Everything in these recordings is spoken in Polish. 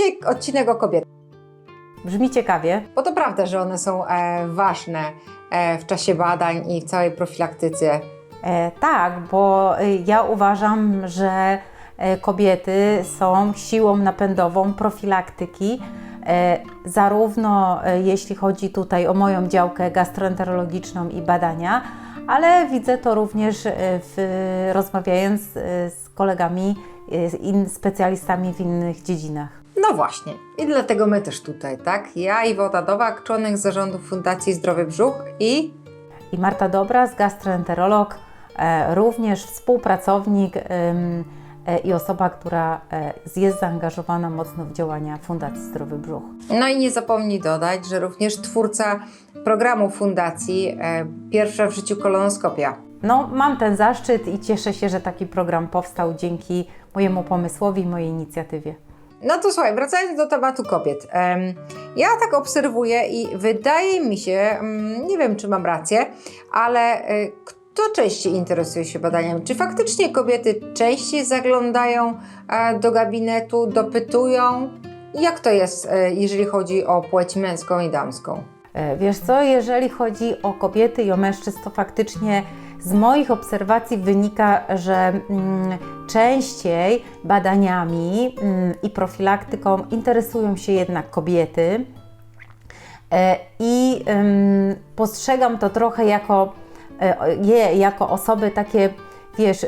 Dzisiaj odcinek o kobietach. Brzmi ciekawie. Bo to prawda, że one są e, ważne e, w czasie badań i w całej profilaktyce. E, tak, bo y, ja uważam, że e, kobiety są siłą napędową profilaktyki, e, zarówno e, jeśli chodzi tutaj o moją działkę gastroenterologiczną i badania, ale widzę to również e, w, rozmawiając e, z kolegami, e, z in, specjalistami w innych dziedzinach. No właśnie. I dlatego my też tutaj, tak? Ja, Iwota Nowak, członek zarządu Fundacji Zdrowy Brzuch i I Marta Dobras, gastroenterolog, e, również współpracownik e, i osoba, która e, jest zaangażowana mocno w działania Fundacji Zdrowy Brzuch. No i nie zapomnij dodać, że również twórca programu Fundacji Pierwsza w życiu kolonoskopia. No, mam ten zaszczyt i cieszę się, że taki program powstał dzięki mojemu pomysłowi i mojej inicjatywie. No to słuchaj, wracając do tematu kobiet. Ja tak obserwuję i wydaje mi się, mm, nie wiem czy mam rację, ale y, kto częściej interesuje się badaniami? Czy faktycznie kobiety częściej zaglądają e, do gabinetu, dopytują? Jak to jest, e, jeżeli chodzi o płeć męską i damską? E, Wiesz co, jeżeli chodzi o kobiety i o mężczyzn, to faktycznie z moich obserwacji wynika, że mm, częściej badaniami mm, i profilaktyką interesują się jednak kobiety. E, I ym, postrzegam to trochę jako e, je jako osoby takie, wiesz,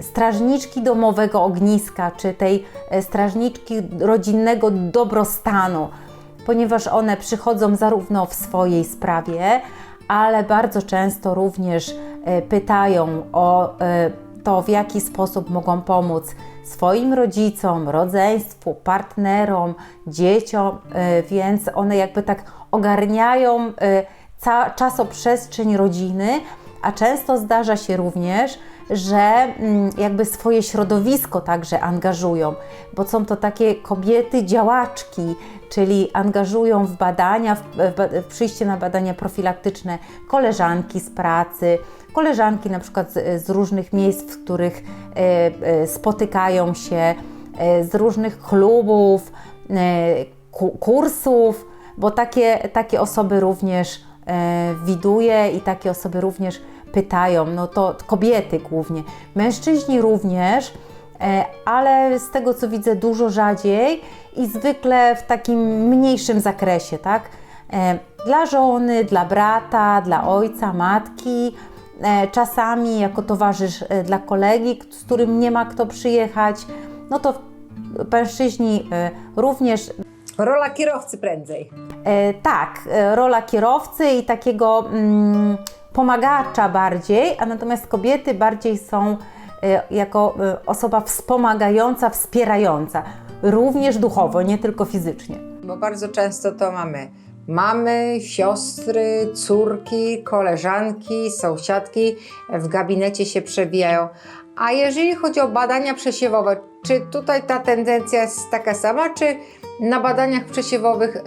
strażniczki domowego ogniska, czy tej e, strażniczki rodzinnego dobrostanu, ponieważ one przychodzą zarówno w swojej sprawie, ale bardzo często również e, pytają o e, to, w jaki sposób mogą pomóc swoim rodzicom, rodzeństwu, partnerom, dzieciom, e, więc one jakby tak ogarniają czasoprzestrzeń rodziny, a często zdarza się również, że mm, jakby swoje środowisko także angażują, bo są to takie kobiety działaczki, czyli angażują w badania, w, w, przyjście na badania profilaktyczne koleżanki z pracy, koleżanki na przykład z, z różnych miejsc, w których e, e, spotykają się, e, z różnych klubów, e, ku, kursów, bo takie, takie osoby również e, widuję i takie osoby również pytają, no to kobiety głównie, mężczyźni również, ale z tego co widzę dużo rzadziej i zwykle w takim mniejszym zakresie, tak? E, Dla żony, dla brata, dla ojca, matki, e, czasami jako towarzysz e, dla kolegi, z którym nie ma kto przyjechać, no to mężczyźni e, również Rola kierowcy prędzej. E, tak, e, rola kierowcy i takiego mm, pomagacza bardziej, a natomiast kobiety bardziej są e, jako e, osoba wspomagająca, wspierająca, również duchowo, nie tylko fizycznie. Bo bardzo często to mamy mamy, siostry, córki, koleżanki, sąsiadki w gabinecie się przewijają. A jeżeli chodzi o badania przesiewowe, czy tutaj ta tendencja jest taka sama, czy na badaniach przesiewowych e,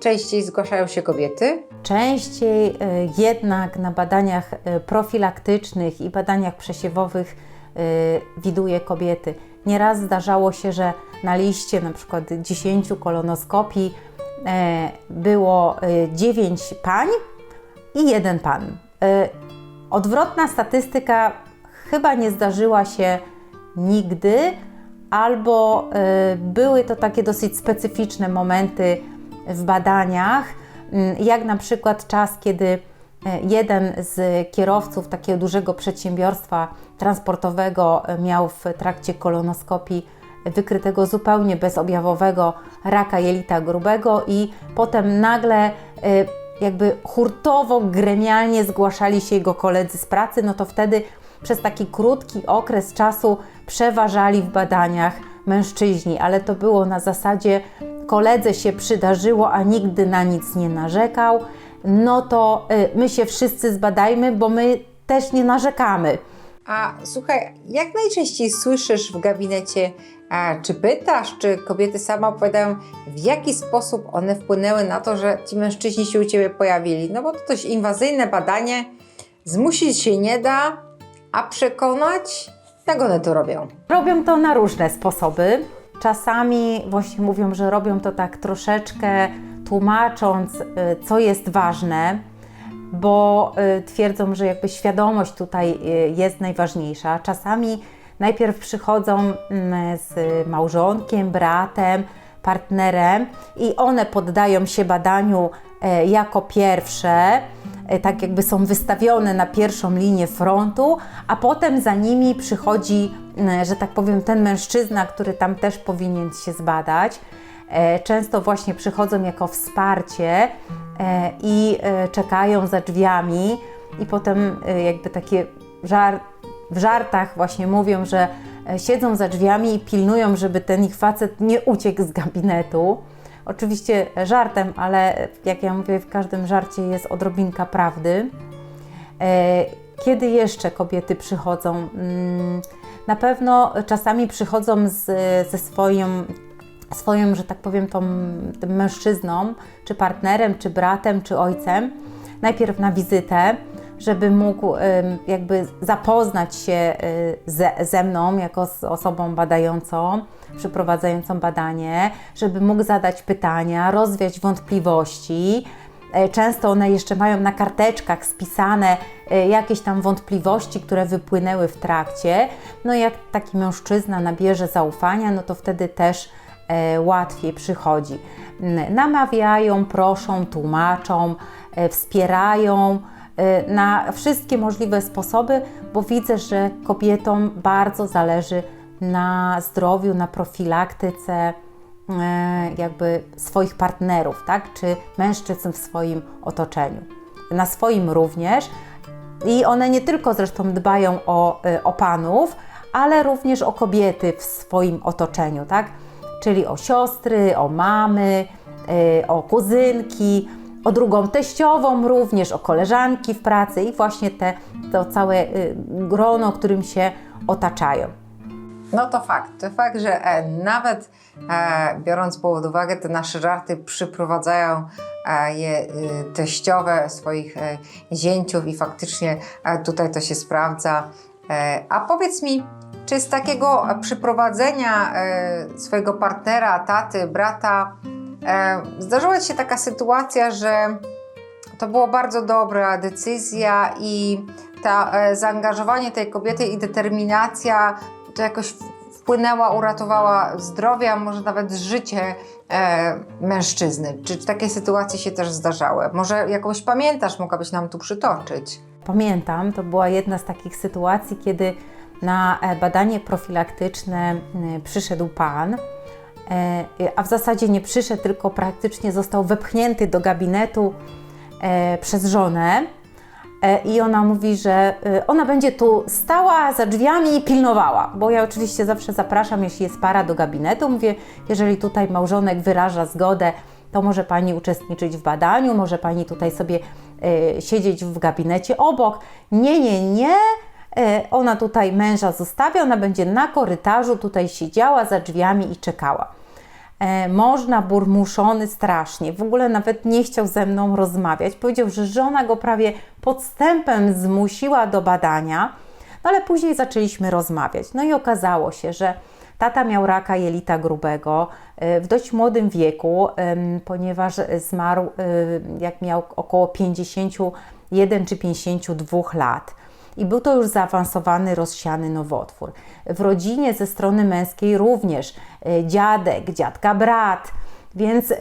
częściej zgłaszają się kobiety? Częściej e, jednak na badaniach e, profilaktycznych i badaniach przesiewowych widuje kobiety. Nieraz zdarzało się, że na liście na przykład 10 kolonoskopii e, było 9 pań i jeden pan. E, Odwrotna statystyka chyba nie zdarzyła się nigdy, albo e, były to takie dosyć specyficzne momenty w badaniach, jak na przykład czas, kiedy e, jeden z kierowców takiego dużego przedsiębiorstwa transportowego e, miał w trakcie kolonoskopii wykrytego zupełnie bezobjawowego raka jelita grubego i potem nagle e, jakby hurtowo, gremialnie zgłaszali się jego koledzy z pracy, no to wtedy przez taki krótki okres czasu przeważali w badaniach mężczyźni, ale to było na zasadzie koledze się przydarzyło, a nigdy na nic nie narzekał, no to y, my się wszyscy zbadajmy, bo my też nie narzekamy. A słuchaj, jak najczęściej słyszysz w gabinecie, a, czy pytasz, czy kobiety same opowiadają, w jaki sposób one wpłynęły na to, że ci mężczyźni się u ciebie pojawili? No bo to dość inwazyjne badanie, zmusić się nie da, a przekonać, jak one to robią. Robią to na różne sposoby. Czasami właśnie mówią, że robią to tak troszeczkę tłumacząc, y, co jest ważne, bo y, twierdzą, że jakby świadomość tutaj y, jest najważniejsza. Czasami najpierw przychodzą mm, z małżonkiem, bratem, partnerem i one poddają się badaniu e, jako pierwsze, e, tak jakby są wystawione na pierwszą linię frontu, a potem za nimi przychodzi, m, że tak powiem, ten mężczyzna, który tam też powinien się zbadać. E, Często właśnie przychodzą jako wsparcie e, i e, czekają za drzwiami, i potem jakby takie żar w żartach właśnie mówią, że siedzą za drzwiami i pilnują, żeby ten ich facet nie uciekł z gabinetu. Oczywiście żartem, ale jak ja mówię, w każdym żarcie jest odrobinka prawdy. Kiedy jeszcze kobiety przychodzą? Mm, Na pewno czasami przychodzą z, ze swoim, swoim, że tak powiem, tą, tym mężczyzną, czy partnerem, czy bratem, czy ojcem, najpierw na wizytę, żeby mógł jakby zapoznać się y, ze, ze mną jako z osobą badającą, przeprowadzającą badanie, żeby mógł zadać pytania, rozwiać wątpliwości. E, Często one jeszcze mają na karteczkach spisane e, jakieś tam wątpliwości, które wypłynęły w trakcie. No jak taki mężczyzna nabierze zaufania, no to wtedy też łatwiej przychodzi. N- Namawiają, proszą, tłumaczą, e, wspierają e, na wszystkie możliwe sposoby, bo widzę, że kobietom bardzo zależy na zdrowiu, na profilaktyce e, jakby swoich partnerów, tak? czy mężczyzn w swoim otoczeniu. Na swoim również. I one nie tylko zresztą dbają o, o panów, ale również o kobiety w swoim otoczeniu, tak? Czyli o siostry, o mamy, y, o kuzynki, o drugą teściową również, o koleżanki w pracy i właśnie te, to całe y, grono, którym się otaczają. No to fakt. To fakt, że e, nawet e, biorąc pod uwagę te nasze żarty, przyprowadzają e, je e, teściowe swoich e, zięciów i faktycznie e, tutaj to się sprawdza. E, a powiedz mi, czy z takiego przyprowadzenia e, swojego partnera, taty, brata, e, zdarzyła się taka sytuacja, że to była bardzo dobra decyzja i ta e, zaangażowanie tej kobiety i determinacja to jakoś wpłynęła, uratowała zdrowie, a może nawet życie mężczyzny. Czy takie sytuacje się też zdarzały? Może jakąś pamiętasz, mogłabyś nam tu przytoczyć? Pamiętam, to była jedna z takich sytuacji, kiedy na e, badanie profilaktyczne przyszedł pan, e, a w zasadzie nie przyszedł, tylko praktycznie został wepchnięty do gabinetu e, przez żonę. I ona mówi, że ona będzie tu stała za drzwiami i pilnowała, bo ja oczywiście zawsze zapraszam, jeśli jest para do gabinetu, mówię, jeżeli tutaj małżonek wyraża zgodę, to może Pani uczestniczyć w badaniu, może Pani tutaj sobie siedzieć w gabinecie obok. Nie, nie, nie. E, ona tutaj męża zostawia, ona będzie na korytarzu tutaj siedziała za drzwiami i czekała. E, mąż naburmuszony strasznie, w ogóle nawet nie chciał ze mną rozmawiać. Powiedział, że żona go prawie podstępem zmusiła do badania, no ale później zaczęliśmy rozmawiać. No i okazało się, że tata miał raka jelita grubego e, w dość młodym wieku, ponieważ zmarł jak miał około 51 czy 52 lat. I był to już zaawansowany, rozsiany nowotwór. W rodzinie ze strony męskiej również e, dziadek, dziadka brat. Więc e,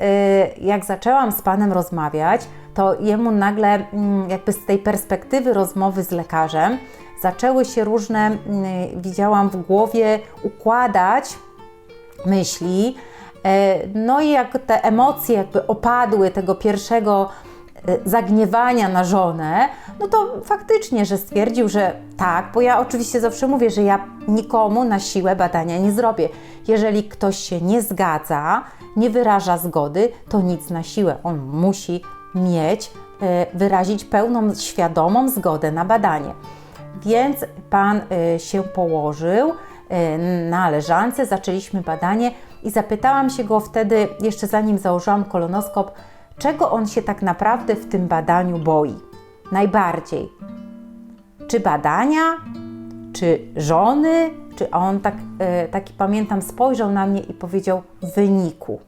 jak zaczęłam z panem rozmawiać, to jemu nagle, mm, jakby z tej perspektywy rozmowy z lekarzem, zaczęły się różne, mm, widziałam w głowie, układać myśli. E, No i jak te emocje jakby opadły tego pierwszego zagniewania na żonę, no to faktycznie, że stwierdził, że tak, bo ja oczywiście zawsze mówię, że ja nikomu na siłę badania nie zrobię. Jeżeli ktoś się nie zgadza, nie wyraża zgody, to nic na siłę. On musi mieć, e, wyrazić pełną, świadomą zgodę na badanie. Więc pan y, się położył y, na leżance, zaczęliśmy badanie i zapytałam się go wtedy, jeszcze zanim założyłam kolonoskop, czego on się tak naprawdę w tym badaniu boi. Najbardziej. Czy badania, czy żony, czy on tak, e, taki pamiętam, spojrzał na mnie i powiedział wyniku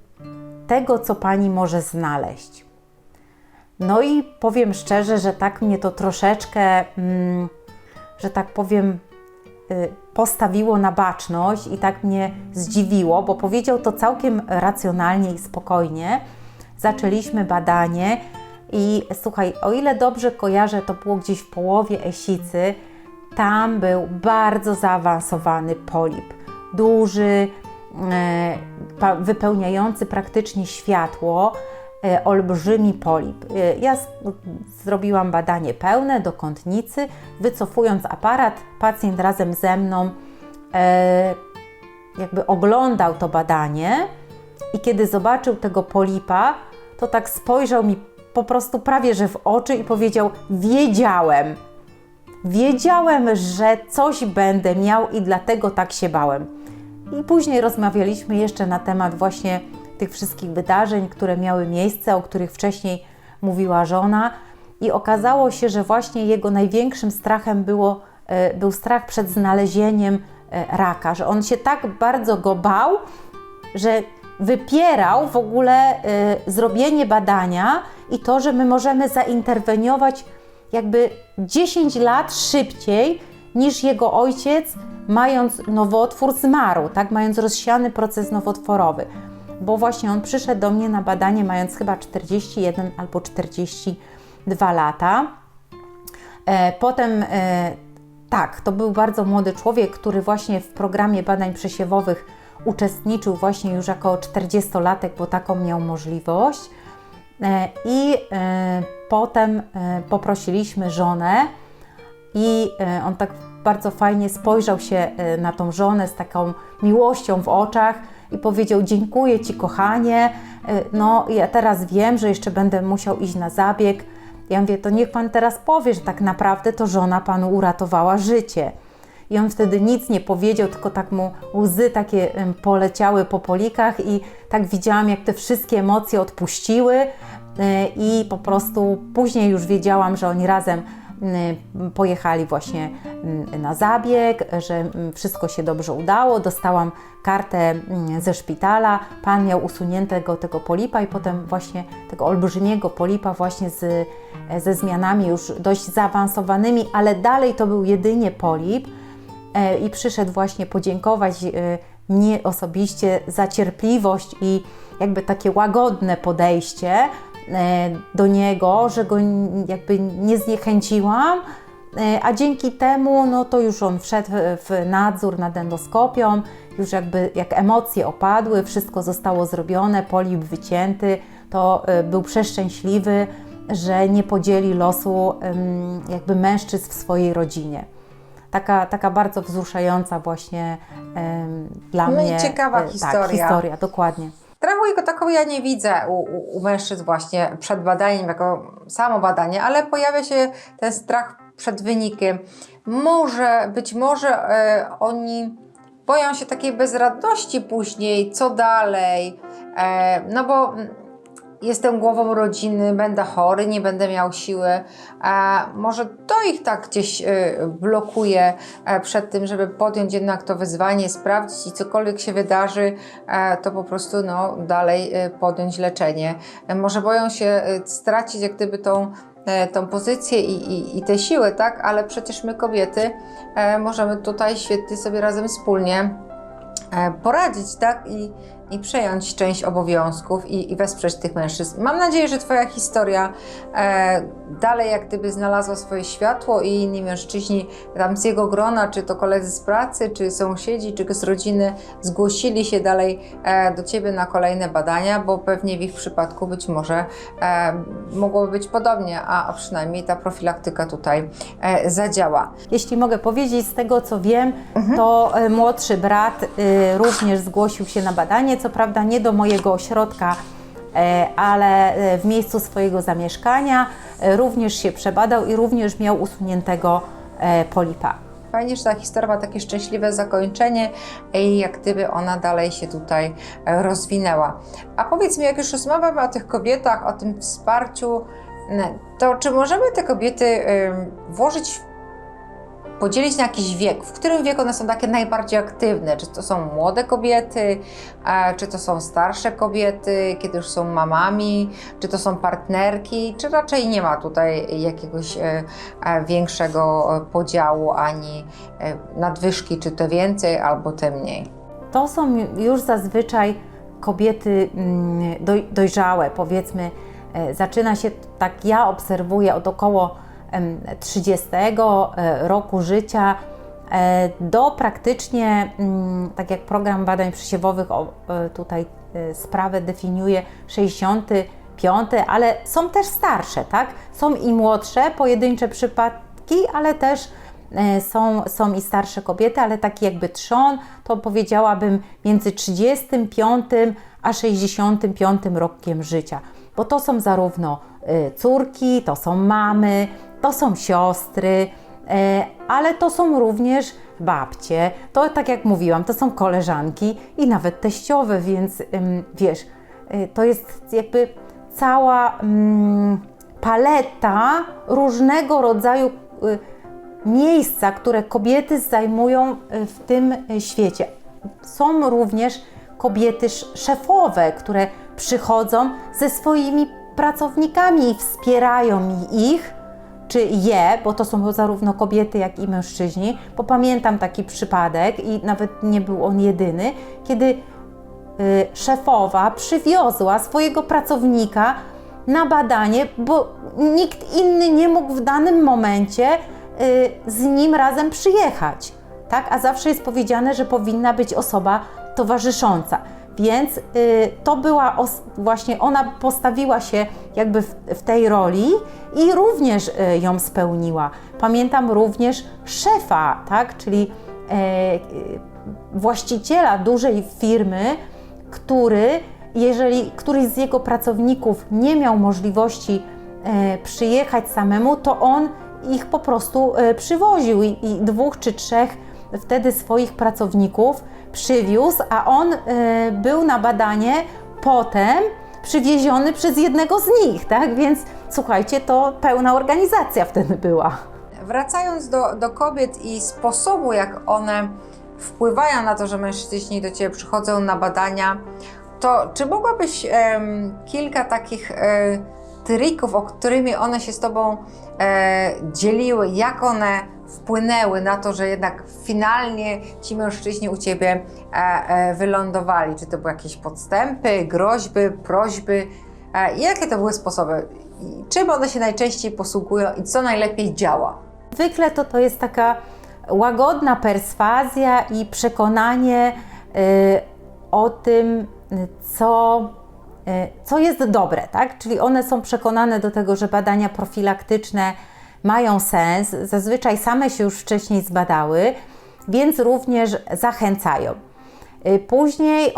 tego, co pani może znaleźć. No i powiem szczerze, że tak mnie to troszeczkę, mm, że tak powiem, y, postawiło na baczność i tak mnie zdziwiło, bo powiedział to całkiem racjonalnie i spokojnie. Zaczęliśmy badanie i słuchaj, o ile dobrze kojarzę, to było gdzieś w połowie Esicy, tam był bardzo zaawansowany polip. Duży, e, wypełniający praktycznie światło, e, olbrzymi polip. E, Ja zrobiłam badanie pełne do kątnicy, wycofując aparat, pacjent razem ze mną jakby oglądał to badanie i kiedy zobaczył tego polipa, to tak spojrzał mi po prostu prawie że w oczy i powiedział: Wiedziałem, wiedziałem, że coś będę miał i dlatego tak się bałem. I później rozmawialiśmy jeszcze na temat właśnie tych wszystkich wydarzeń, które miały miejsce, o których wcześniej mówiła żona. I okazało się, że właśnie jego największym strachem było, e, był strach przed znalezieniem e, raka, że on się tak bardzo go bał, że wypierał w ogóle y, zrobienie badania i to, że my możemy zainterweniować jakby 10 lat szybciej niż jego ojciec, mając nowotwór, zmarł, tak, mając rozsiany proces nowotworowy. Bo właśnie on przyszedł do mnie na badanie, mając chyba 41 albo 42 lata. E, Potem e, tak, to był bardzo młody człowiek, który właśnie w programie badań przesiewowych uczestniczył właśnie już jako 40-latek, bo taką miał możliwość. E, I e, potem e, poprosiliśmy żonę i on tak bardzo fajnie spojrzał się na tą żonę z taką miłością w oczach i powiedział: Dziękuję Ci, kochanie. No, ja teraz wiem, że jeszcze będę musiał iść na zabieg. Ja mówię: To niech Pan teraz powie, że tak naprawdę to żona Panu uratowała życie. I on wtedy nic nie powiedział, tylko tak mu łzy takie poleciały po polikach i tak widziałam, jak te wszystkie emocje odpuściły e, i po prostu później już wiedziałam, że oni razem pojechali właśnie na zabieg, że wszystko się dobrze udało. Dostałam kartę ze szpitala. Pan miał usuniętego tego polipa i potem właśnie tego olbrzymiego polipa właśnie z, ze zmianami już dość zaawansowanymi, ale dalej to był jedynie polip e, i przyszedł właśnie podziękować e, mnie osobiście za cierpliwość i jakby takie łagodne podejście e, do niego, że go jakby nie zniechęciłam, e, a dzięki temu no to już on wszedł w nadzór nad endoskopią, już jakby jak emocje opadły, wszystko zostało zrobione, polip wycięty, to e, był przeszczęśliwy, że nie podzieli losu jakby mężczyzn w swojej rodzinie taka, taka bardzo wzruszająca właśnie dla No i mnie. ciekawa e, historia. Tak, historia, dokładnie. Strachu jako taką ja nie widzę u, u, u mężczyzn właśnie przed badaniem, jako samo badanie, ale pojawia się ten strach przed wynikiem. Może, być może e, oni boją się takiej bezradności później, co dalej, e, no bo jestem głową rodziny, będę chory, nie będę miał siły. E, może to ich tak gdzieś e, blokuje e, przed tym, żeby podjąć jednak to wyzwanie, sprawdzić i cokolwiek się wydarzy, e, to po prostu no, dalej e, podjąć leczenie. E, może boją się e, stracić jak gdyby tą tą pozycję i, i, i te siły, tak? Ale przecież my kobiety możemy tutaj świetnie sobie razem wspólnie poradzić, tak? I, i przejąć część obowiązków i, i wesprzeć tych mężczyzn. Mam nadzieję, że Twoja historia e, dalej jak gdyby znalazła swoje światło i inni mężczyźni tam z jego grona, czy to koledzy z pracy, czy sąsiedzi, czy z rodziny zgłosili się dalej e, do Ciebie na kolejne badania, bo pewnie w ich przypadku być może e, mogłoby być podobnie, a, a przynajmniej ta profilaktyka tutaj e, zadziała. Jeśli mogę powiedzieć, z tego co wiem, to e, młodszy brat e, również zgłosił się na badanie, co prawda nie do mojego ośrodka, e, ale e, w miejscu swojego zamieszkania e, również się przebadał i również miał usuniętego polipa. Fajnie, że ta historia ma takie szczęśliwe zakończenie i jak gdyby ona dalej się tutaj rozwinęła. A powiedz mi, jak już rozmawiamy o tych kobietach, o tym wsparciu, to czy możemy te kobiety włożyć w podzielić na jakiś wiek, w którym wieku one są takie najbardziej aktywne? Czy to są młode kobiety, czy to są starsze kobiety, kiedy już są mamami, czy to są partnerki, czy raczej nie ma tutaj jakiegoś e, e, większego e, podziału ani nadwyżki, czy to więcej albo te mniej? To są już zazwyczaj kobiety mm, doj, dojrzałe, powiedzmy. Zaczyna się, tak ja obserwuję, od około 30 e, roku życia e, do praktycznie, mm, tak jak program badań przesiewowych e, tutaj sprawę definiuje, 65, ale są też starsze, tak? Są i młodsze, pojedyncze przypadki, ale też są, są i starsze kobiety, ale taki jakby trzon, to powiedziałabym między 35 a 65 rokiem życia, bo to są zarówno córki, to są mamy, to są siostry, e, ale to są również babcie, to tak jak mówiłam, to są koleżanki i nawet teściowe, więc wiesz, y, to jest jakby cała mm, paleta różnego rodzaju y, miejsca, które kobiety zajmują w tym świecie. Są również kobiety sz- szefowe, które przychodzą ze swoimi pracownikami i wspierają ich, czy je, bo to są zarówno kobiety, jak i mężczyźni, bo pamiętam taki przypadek i nawet nie był on jedyny, kiedy y, szefowa przywiozła swojego pracownika na badanie, bo nikt inny nie mógł w danym momencie y, z nim razem przyjechać. Tak? A zawsze jest powiedziane, że powinna być osoba towarzysząca. Więc y, to była właśnie ona postawiła się jakby w, w tej roli i również y, ją spełniła. Pamiętam również szefa, tak? czyli e, y, właściciela dużej firmy, który, jeżeli któryś z jego pracowników nie miał możliwości e, przyjechać samemu, to on ich po prostu e, przywoził i, i dwóch czy trzech wtedy swoich pracowników przywiózł, a on e, był na badanie potem przywieziony przez jednego z nich, tak? Więc słuchajcie, to pełna organizacja wtedy była. Wracając do, do kobiet i sposobu, jak one wpływają na to, że mężczyźni do Ciebie przychodzą na badania, to czy mogłabyś em, kilka takich e, trików, o którymi one się z Tobą e, dzieliły, jak one wpłynęły na to, że jednak finalnie ci mężczyźni u Ciebie e, e, wylądowali? Czy to były jakieś podstępy, groźby, prośby? E, jakie to były sposoby? Czym one się najczęściej posługują i co najlepiej działa? Zwykle to, to jest taka łagodna perswazja i przekonanie y, o tym, co, co jest dobre, tak? Czyli one są przekonane do tego, że badania profilaktyczne mają sens, zazwyczaj same się już wcześniej zbadały, więc również zachęcają. Y, Później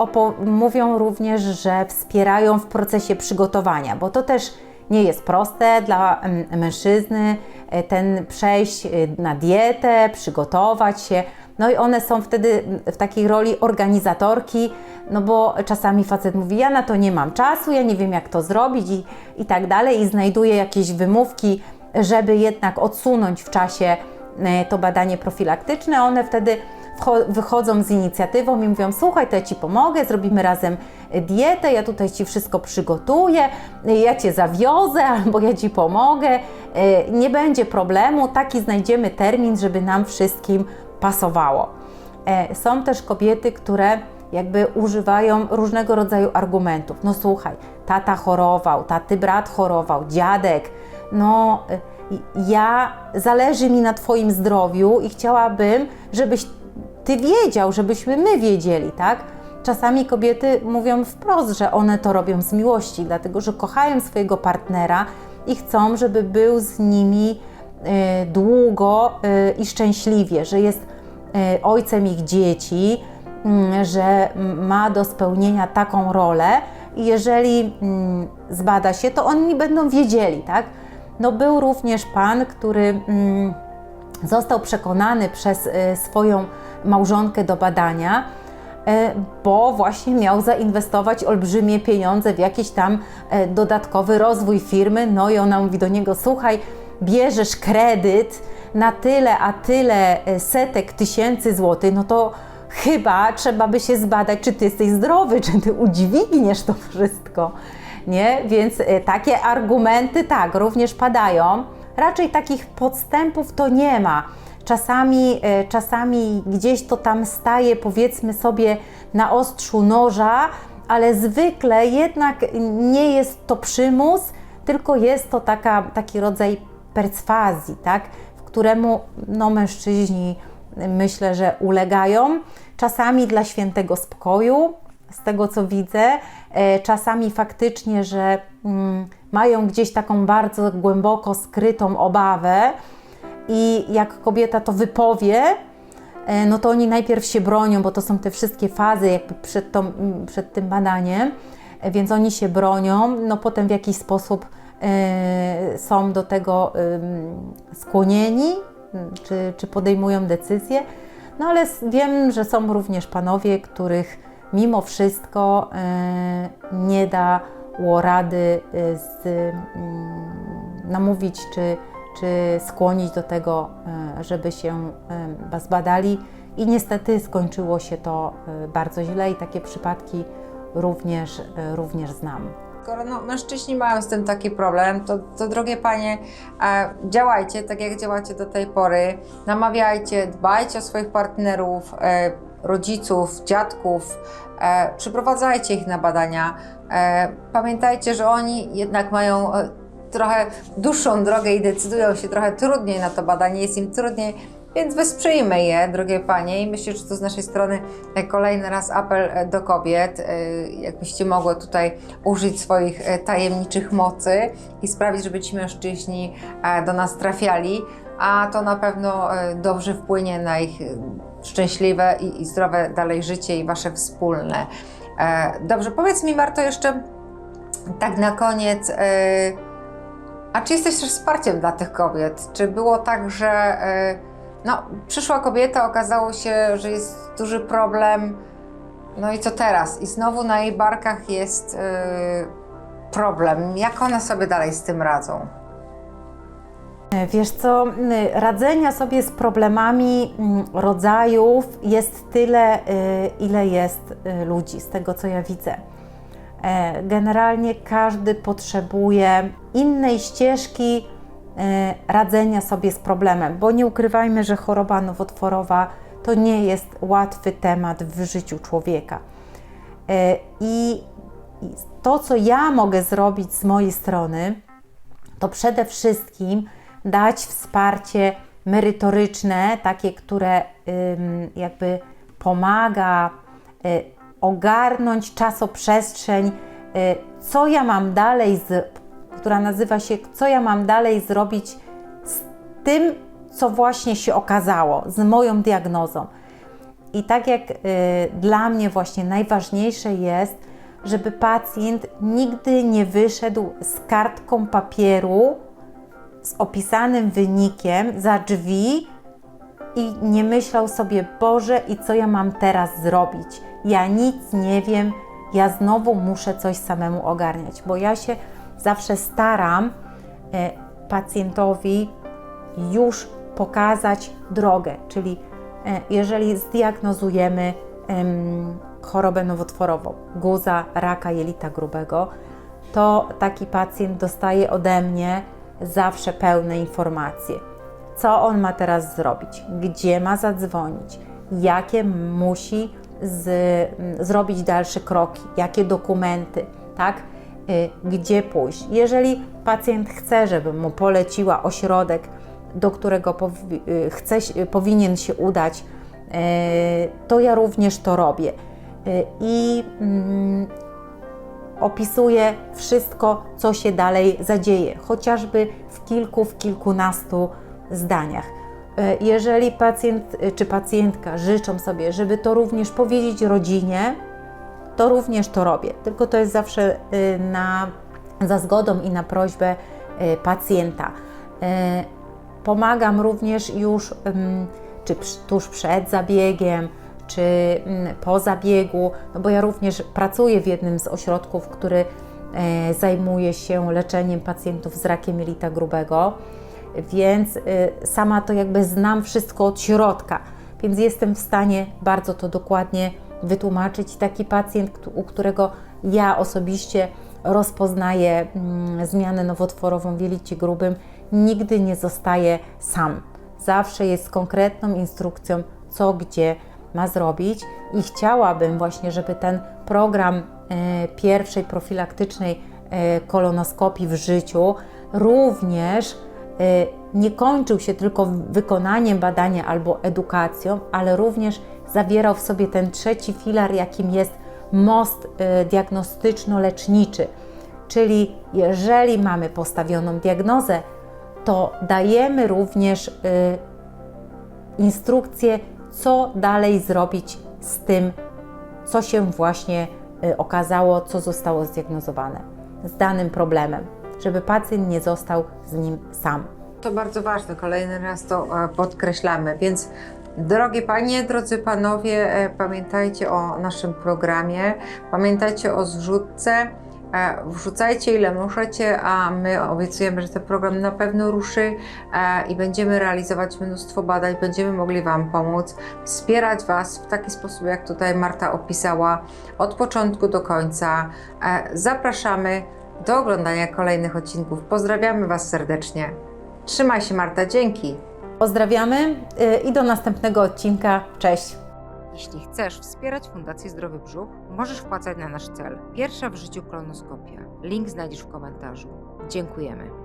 mówią również, że wspierają w procesie przygotowania, bo to też nie jest proste dla mm, mężczyzny y, ten przejść na dietę, przygotować się. No i one są wtedy w takiej roli organizatorki, no bo czasami facet mówi, ja na to nie mam czasu, ja nie wiem jak to zrobić i, i tak dalej i znajduje jakieś wymówki, żeby jednak odsunąć w czasie e, to badanie profilaktyczne. One wtedy wychodzą z inicjatywą i mówią: Słuchaj, to ja ci pomogę, zrobimy razem dietę, ja tutaj ci wszystko przygotuję, ja cię zawiozę albo ja ci pomogę. E, Nie będzie problemu, taki znajdziemy termin, żeby nam wszystkim pasowało. E, Są też kobiety, które jakby używają różnego rodzaju argumentów. No słuchaj, tata chorował, taty brat chorował, dziadek. No, y, ja zależy mi na Twoim zdrowiu i chciałabym, żebyś Ty wiedział, żebyśmy my wiedzieli, tak? Czasami kobiety mówią wprost, że one to robią z miłości, dlatego że kochają swojego partnera i chcą, żeby był z nimi długo y, i szczęśliwie, że jest y, ojcem ich dzieci, mm, że ma do spełnienia taką rolę i jeżeli mm, zbada się, to oni będą wiedzieli, tak? No był również pan, który mm, został przekonany przez swoją małżonkę do badania, bo właśnie miał zainwestować olbrzymie pieniądze w jakiś tam dodatkowy rozwój firmy. No i ona mówi do niego: Słuchaj, bierzesz kredyt na tyle, a tyle e, setek tysięcy złotych, no to chyba trzeba by się zbadać, czy ty jesteś zdrowy, czy ty udźwigniesz to wszystko. Nie? Więc e, takie argumenty tak, również padają. Raczej takich podstępów to nie ma. Czasami, e, czasami gdzieś to tam staje, powiedzmy sobie, na ostrzu noża, ale zwykle jednak nie jest to przymus, tylko jest to taka, taki rodzaj perswazji, tak? w któremu no, mężczyźni myślę, że ulegają. Czasami dla świętego spokoju, z tego co widzę, e, czasami faktycznie, że mm, mają gdzieś taką bardzo głęboko skrytą obawę i jak kobieta to wypowie, e, no to oni najpierw się bronią, bo to są te wszystkie fazy jakby przed, tą, m, przed tym badaniem, e, więc oni się bronią, no potem w jakiś sposób są do tego skłonieni, czy, czy podejmują decyzje. No ale wiem, że są również panowie, których mimo wszystko e, nie dało rady e, z, namówić czy, czy skłonić do tego, e, żeby się e, zbadali. I niestety skończyło się to e, bardzo źle i takie przypadki również, e, również znam. Skoro no, mężczyźni mają z tym taki problem, to, to drogie panie, e, działajcie tak jak działacie do tej pory. Namawiajcie, dbajcie o swoich partnerów, e, rodziców, dziadków, e, przyprowadzajcie ich na badania. E, pamiętajcie, że oni jednak mają e, trochę dłuższą drogę i decydują się trochę trudniej na to badanie, jest im trudniej, więc wesprzyjmy je, drogie panie, i myślę, że to z naszej strony e, kolejny raz apel e, do kobiet, e, jakbyście mogły tutaj użyć swoich tajemniczych mocy i sprawić, żeby ci mężczyźni do nas trafiali, a to na pewno dobrze wpłynie na ich szczęśliwe i, zdrowe dalej życie i wasze wspólne. Dobrze, powiedz mi Marto jeszcze tak na koniec, a czy jesteś też wsparciem dla tych kobiet? Czy było tak, że no, przyszła kobieta, okazało się, że jest duży problem, no i co teraz? I znowu na jej barkach jest e, problem. Jak one sobie dalej z tym radzą? Wiesz co, m, radzenia sobie z problemami m, rodzajów jest tyle, y, ile jest y, ludzi, z tego co ja widzę. E, Generalnie każdy potrzebuje innej ścieżki radzenia sobie z problemem, bo nie ukrywajmy, że choroba nowotworowa to nie jest łatwy temat w życiu człowieka. E, I to, co ja mogę zrobić z mojej strony, to przede wszystkim dać wsparcie merytoryczne, takie, które jakby pomaga y, ogarnąć czasoprzestrzeń, co ja mam dalej, z, która nazywa się Co ja mam dalej zrobić z tym, co właśnie się okazało, z moją diagnozą. I tak jak y, dla mnie właśnie najważniejsze jest, żeby pacjent nigdy nie wyszedł z kartką papieru z opisanym wynikiem za drzwi i nie myślał sobie, Boże, i co ja mam teraz zrobić? Ja nic nie wiem, ja znowu muszę coś samemu ogarniać, bo ja się zawsze staram e, pacjentowi już pokazać drogę, czyli e, jeżeli zdiagnozujemy em, chorobę nowotworową, guza, raka jelita grubego, to taki pacjent dostaje ode mnie zawsze pełne informacje. Co on ma teraz zrobić? Gdzie ma zadzwonić? Jakie musi z, zrobić dalsze kroki? Jakie dokumenty? Tak? Y, Gdzie pójść? Jeżeli pacjent chce, żebym mu poleciła ośrodek, do którego powi- y, chce, powinien się udać, y, to ja również to robię. I mm, opisuję wszystko, co się dalej zadzieje, chociażby w kilku, w kilkunastu zdaniach. Jeżeli pacjent czy pacjentka życzą sobie, żeby to również powiedzieć rodzinie, to również to robię. Tylko to jest zawsze e, na, za zgodą i na prośbę e, pacjenta. E, Pomagam również już czy tuż przed zabiegiem, czy mm, po zabiegu, no bo ja również pracuję w jednym z ośrodków, który zajmuje się leczeniem pacjentów z rakiem jelita grubego więc y, sama to jakby znam wszystko od środka, więc jestem w stanie bardzo to dokładnie wytłumaczyć. Taki pacjent, u którego ja osobiście rozpoznaję mm, zmianę nowotworową w jelicie grubym, nigdy nie zostaje sam. Zawsze jest z konkretną instrukcją, co gdzie ma zrobić i chciałabym właśnie, żeby ten program e, pierwszej profilaktycznej e, kolonoskopii w życiu również e, nie kończył się tylko wykonaniem badania albo edukacją, ale również zawierał w sobie ten trzeci filar, jakim jest most e, diagnostyczno-leczniczy. Czyli jeżeli mamy postawioną diagnozę, to dajemy również y, instrukcję, co dalej zrobić z tym, co się właśnie y, okazało, co zostało zdiagnozowane z danym problemem, żeby pacjent nie został z nim sam. To bardzo ważne, kolejny raz to e, podkreślamy, więc drogie panie, drodzy panowie, e, pamiętajcie o naszym programie, pamiętajcie o zrzutce, e, wrzucajcie ile możecie, a my obiecujemy, że ten program na pewno ruszy e, i będziemy realizować mnóstwo badań, będziemy mogli Wam pomóc, wspierać Was w taki sposób, jak tutaj Marta opisała, od początku do końca. Zapraszamy do oglądania kolejnych odcinków. Pozdrawiamy Was serdecznie. Trzymaj się, Marta, dzięki. Pozdrawiamy y, i do następnego odcinka. Cześć! Jeśli chcesz wspierać Fundację Zdrowy Brzuch, możesz wpłacać na nasz cel. Pierwsza w życiu kolonoskopia. Link znajdziesz w komentarzu. Dziękujemy.